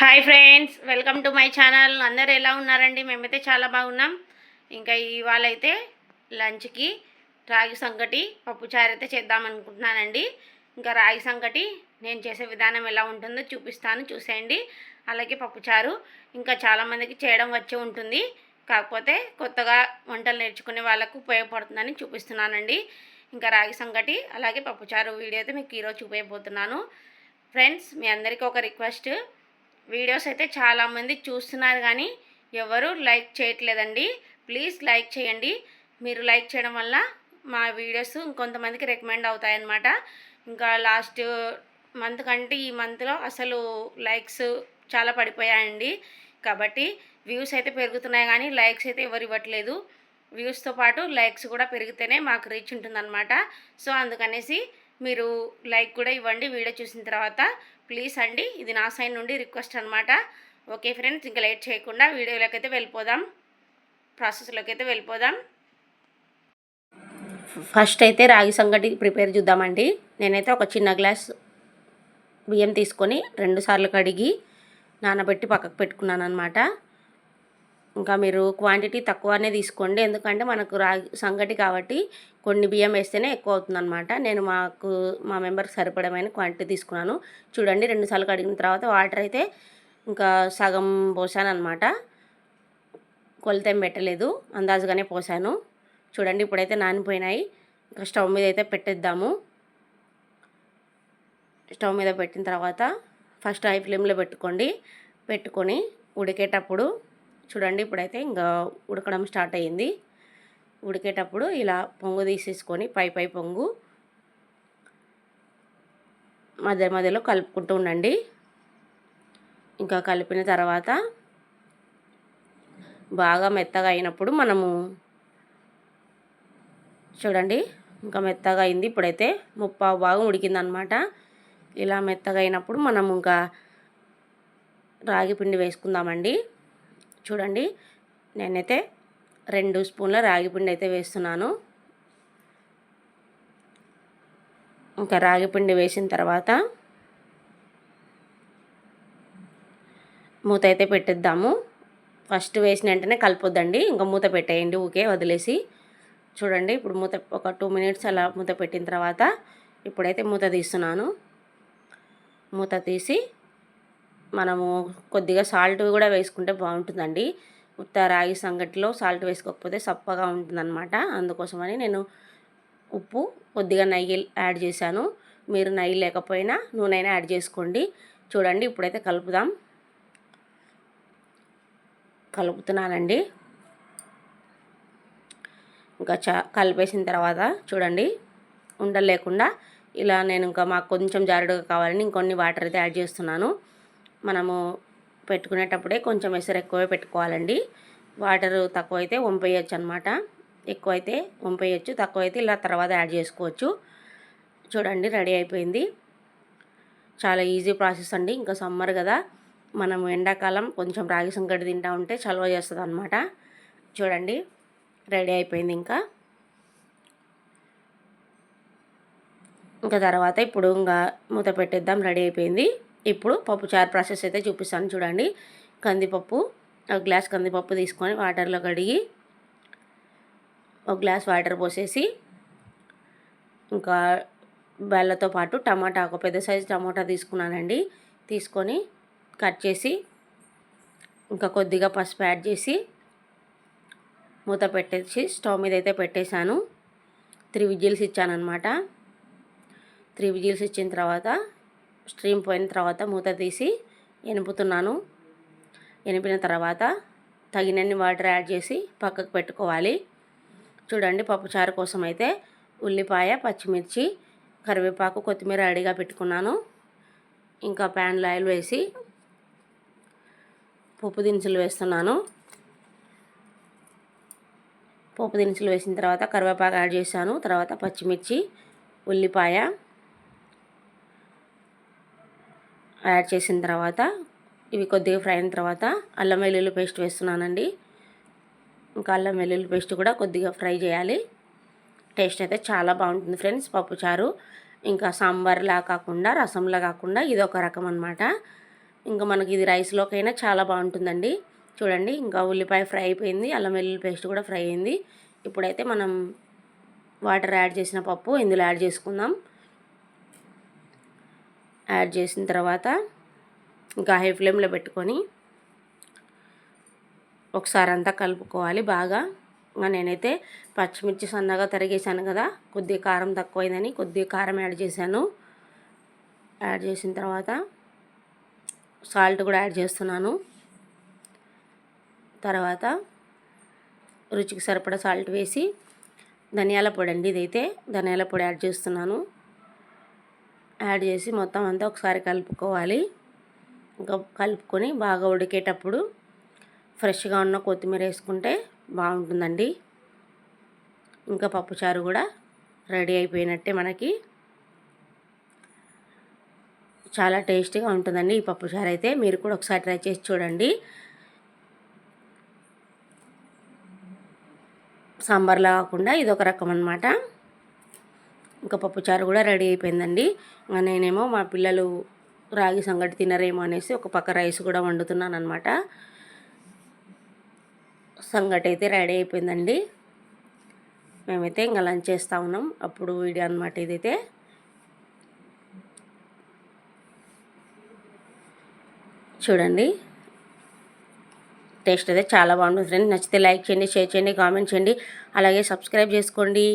Hi friends welcome to my channel అందరు ఎలా ఉన్నారండి? మేమైతే చాలా బాగున్నాం. ఇంకా ఇవాళ అయితే లంచ్కి రాగి సంగటి పప్పుచారు అయితే చేద్దాం అనుకుంటున్నానండి. ఇంకా రాగి సంగటి నేను చేసే విధానం ఎలా ఉంటుందో చూపిస్తాను చూసేయండి. అలాగే పప్పుచారు ఇంకా చాలామందికి చేయడం వచ్చే ఉంటుంది. కాకపోతే కొత్తగా వంటలు నేర్చుకునే వాళ్ళకు ఉపయోగపడుతుందని చూపిస్తున్నానండి. ఇంకా రాగి సంగటి అలాగే పప్పుచారు వీడియో అయితే మీకు ఈరోజు చూపించబోతున్నాను ఫ్రెండ్స్ మీ అందరికీ ఒక రిక్వెస్ట్ వీడియోస్ అయితే చాలామంది చూస్తున్నారు కానీ ఎవరు లైక్ చేయట్లేదండి. ప్లీజ్ లైక్ చేయండి. మీరు లైక్ చేయడం వల్ల మా వీడియోస్ ఇంకొంతమందికి రికమెండ్ అవుతాయన్నమాట. ఇంకా లాస్ట్ మంత్ కంటే ఈ మంత్లో అసలు లైక్స్ చాలా పడిపోయాయండి. కాబట్టి వ్యూస్ అయితే పెరుగుతున్నాయి కానీ లైక్స్ అయితే ఎవరు ఇవ్వట్లేదు. వ్యూస్తో పాటు లైక్స్ కూడా పెరిగితేనే మాకు రీచ్ ఉంటుందన్నమాట. సో అందుకనేసి మీరు లైక్ కూడా ఇవ్వండి. వీడియో చూసిన తర్వాత ప్లీజ్ అండి ఇది నా సైడ్ నుండి రిక్వెస్ట్ అనమాట ఓకే ఫ్రెండ్స్ ఇంకా లేట్ చేయకుండా వీడియోలోకి అయితే వెళ్ళిపోదాం. ప్రాసెస్లోకి అయితే వెళ్ళిపోదాం. ఫస్ట్ అయితే రాగి సంగటి ప్రిపేర్ చూద్దామండి. నేనైతే ఒక చిన్న గ్లాస్ బియ్యం తీసుకొని రెండు సార్లు కడిగి నానబెట్టి పక్కకు పెట్టుకున్నాను అనమాట ఇంకా మీరు క్వాంటిటీ తక్కువనే తీసుకోండి ఎందుకంటే మనకు రాగి సంగటి కాబట్టి కొన్ని బియ్యం వేస్తేనే ఎక్కువ అవుతుందన్నమాట. నేను మాకు మా మెంబర్కి సరిపడమైన క్వాంటిటీ తీసుకున్నాను. చూడండి రెండుసార్లు కడిగిన తర్వాత వాటర్ అయితే ఇంకా సగం పోసాను అనమాట కొలతేం పెట్టలేదు. అందాజుగానే పోసాను. చూడండి ఇప్పుడైతే నానిపోయినాయి. ఇంకా స్టవ్ మీద అయితే పెట్టేద్దాము. స్టవ్ మీద పెట్టిన తర్వాత ఫస్ట్ హై ఫ్లేమ్లో పెట్టుకోండి. పెట్టుకొని ఉడికేటప్పుడు చూడండి ఇప్పుడైతే ఇంకా ఉడకడం స్టార్ట్ అయ్యింది. ఉడికేటప్పుడు ఇలా పొంగు తీసేసుకొని పై పై పొంగు మధ్య మధ్యలో కలుపుకుంటూ ఉండండి. ఇంకా కలిపిన తర్వాత బాగా మెత్తగా అయినప్పుడు మనము చూడండి ఇంకా మెత్తగా అయింది. ఇప్పుడైతే ముప్పావు భాగం ఉడికిందనమాట. ఇలా మెత్తగా అయినప్పుడు మనం ఇంకా రాగి పిండి వేసుకుందామండి. చూడండి నేనైతే రెండు స్పూన్ల రాగి పిండి అయితే వేస్తున్నాను. ఇంకా రాగి పిండి వేసిన తర్వాత మూత అయితే పెట్టేద్దాము. ఫస్ట్ వేసిన వెంటనే కలిపొద్దండి. ఇంకా మూత పెట్టేయండి ఊకే వదిలేసి. చూడండి ఇప్పుడు మూత ఒక టూ మినిట్స్ అలా మూత పెట్టిన తర్వాత ఇప్పుడైతే మూత తీస్తున్నాను. మూత తీసి మనము కొద్దిగా సాల్ట్ కూడా వేసుకుంటే బాగుంటుందండి. ఉత్త రాగి సంగటిలో సాల్ట్ వేసుకోకపోతే సప్పగా ఉంటుందన్నమాట. అందుకోసమని నేను ఉప్పు కొద్దిగా నెయ్యి యాడ్ చేశాను. మీరు నెయ్యి లేకపోయినా నూనె యాడ్ చేసుకోండి. చూడండి ఇప్పుడైతే కలుపుదాం. కలుపుతున్నానండి. ఇంకా చా కలిపేసిన తర్వాత చూడండి ఉండలు లేకుండా ఇలా నేను ఇంకా మాకు కొంచెం జారుడుగా కావాలని ఇంకొన్ని వాటర్ అయితే యాడ్ చేస్తున్నాను. మనము పెట్టుకునేటప్పుడే కొంచెం ఎసరు ఎక్కువే పెట్టుకోవాలండి. వాటర్ తక్కువ అయితే వంపేయచ్చు అనమాట ఎక్కువ అయితే వంపేయచ్చు తక్కువ అయితే ఇలా తర్వాత యాడ్ చేసుకోవచ్చు. చూడండి రెడీ అయిపోయింది. చాలా ఈజీ ప్రాసెస్ అండి. ఇంకా సమ్మర్ కదా. మనం ఎండాకాలం కొంచెం రాగి సంకటి తింటా ఉంటే చలవ చేస్తుంది అనమాట చూడండి రెడీ అయిపోయింది ఇంకా. ఇంకా తర్వాత ఇప్పుడు ఇంకా మూత పెట్టేద్దాం రెడీ అయిపోయింది. ఇప్పుడు పప్పు చారు ప్రాసెస్ అయితే చూపిస్తాను చూడండి. కందిపప్పు ఒక గ్లాస్ కందిపప్పు తీసుకొని వాటర్లో కడిగి ఒక గ్లాస్ వాటర్ పోసేసి ఇంకా బెల్లతో పాటు టమాటా ఒక పెద్ద సైజు టమాటా తీసుకున్నానండి. తీసుకొని కట్ చేసి ఇంకా కొద్దిగా పసుపు యాడ్ చేసి మూత పెట్టేసి స్టవ్ మీద అయితే పెట్టేశాను. త్రీ విజిల్స్ ఇచ్చానమాట త్రీ విజిల్స్ ఇచ్చిన తర్వాత స్ట్రీమ్ పోయిన తర్వాత మూత తీసి ఎనుపుతున్నాను. ఎనిపిన తర్వాత తగినన్ని వాటర్ యాడ్ చేసి పక్కకు పెట్టుకోవాలి. చూడండి పప్పుచారు కోసం అయితే ఉల్లిపాయ పచ్చిమిర్చి కరివేపాకు కొత్తిమీర రెడీగా పెట్టుకున్నాను. ఇంకా ప్యాన్లో ఆయిల్ వేసి పప్పు దినుసులు వేస్తున్నాను. పప్పు దినుసులు వేసిన తర్వాత కరివేపాకు యాడ్ చేశాను. తర్వాత పచ్చిమిర్చి ఉల్లిపాయ యాడ్ చేసిన తర్వాత ఇవి కొద్దిగా ఫ్రై అయిన తర్వాత అల్లం వెల్లుల్లి పేస్ట్ వేస్తున్నానండి. ఇంకా అల్లం వెల్లుల్లి పేస్ట్ కూడా కొద్దిగా ఫ్రై చేయాలి. టేస్ట్ అయితే చాలా బాగుంటుంది ఫ్రెండ్స్ పప్పుచారు. ఇంకా సాంబార్లా కాకుండా రసంలా కాకుండా ఇది ఒక రకం అనమాట ఇంకా మనకి ఇది రైస్లోకైనా చాలా బాగుంటుందండి. చూడండి ఇంకా ఉల్లిపాయ ఫ్రై అయిపోయింది అల్లం వెల్లుల్లి పేస్ట్ కూడా ఫ్రై అయింది. ఇప్పుడైతే మనం వాటర్ యాడ్ చేసిన పప్పు ఇందులో యాడ్ చేసుకుందాం. యాడ్ చేసిన తర్వాత ఇంకా హై ఫ్లేమ్లో పెట్టుకొని ఒకసారి అంతా కలుపుకోవాలి బాగా. నేనైతే పచ్చిమిర్చి సన్నగా తరిగేసాను కదా కొద్దిగా కారం తక్కువైందని కొద్దిగా కారం యాడ్ చేశాను. యాడ్ చేసిన తర్వాత సాల్ట్ కూడా యాడ్ చేస్తున్నాను. తర్వాత రుచికి సరిపడా సాల్ట్ వేసి ధనియాల పొడి అండి ఇదైతే. ధనియాల పొడి యాడ్ చేస్తున్నాను. యాడ్ చేసి మొత్తం అంతా ఒకసారి కలుపుకోవాలి. ఇంకా కలుపుకొని బాగా ఉడికేటప్పుడు ఫ్రెష్గా ఉన్న కొత్తిమీర వేసుకుంటే బాగుంటుందండి. ఇంకా పప్పుచారు కూడా రెడీ అయిపోయినట్టే మనకి. చాలా టేస్టీగా ఉంటుందండి ఈ పప్పుచారు అయితే. మీరు కూడా ఒకసారి ట్రై చేసి చూడండి. సాంబార్లా కాకుండా ఇది ఒక రకం అనమాట ఇంకా పప్పుచారు కూడా రెడీ అయిపోయిందండి. నేనేమో మా పిల్లలు రాగి సంగటి తినరేమో అనేసి ఒక పక్క రైస్ కూడా వండుతున్నాను అనమాట సంగటి అయితే రెడీ అయిపోయిందండి. మేమైతే ఇంకా లంచ్ చేస్తూ ఉన్నాం. అప్పుడు వీడియో అనమాట ఇదైతే. చూడండి. టేస్ట్ అయితే చాలా బాగుంటుంది. ఫ్రెండ్స్ నచ్చితే లైక్ చేయండి షేర్ చేయండి కామెంట్ చేయండి. అలాగే సబ్స్క్రైబ్ చేసుకోండి.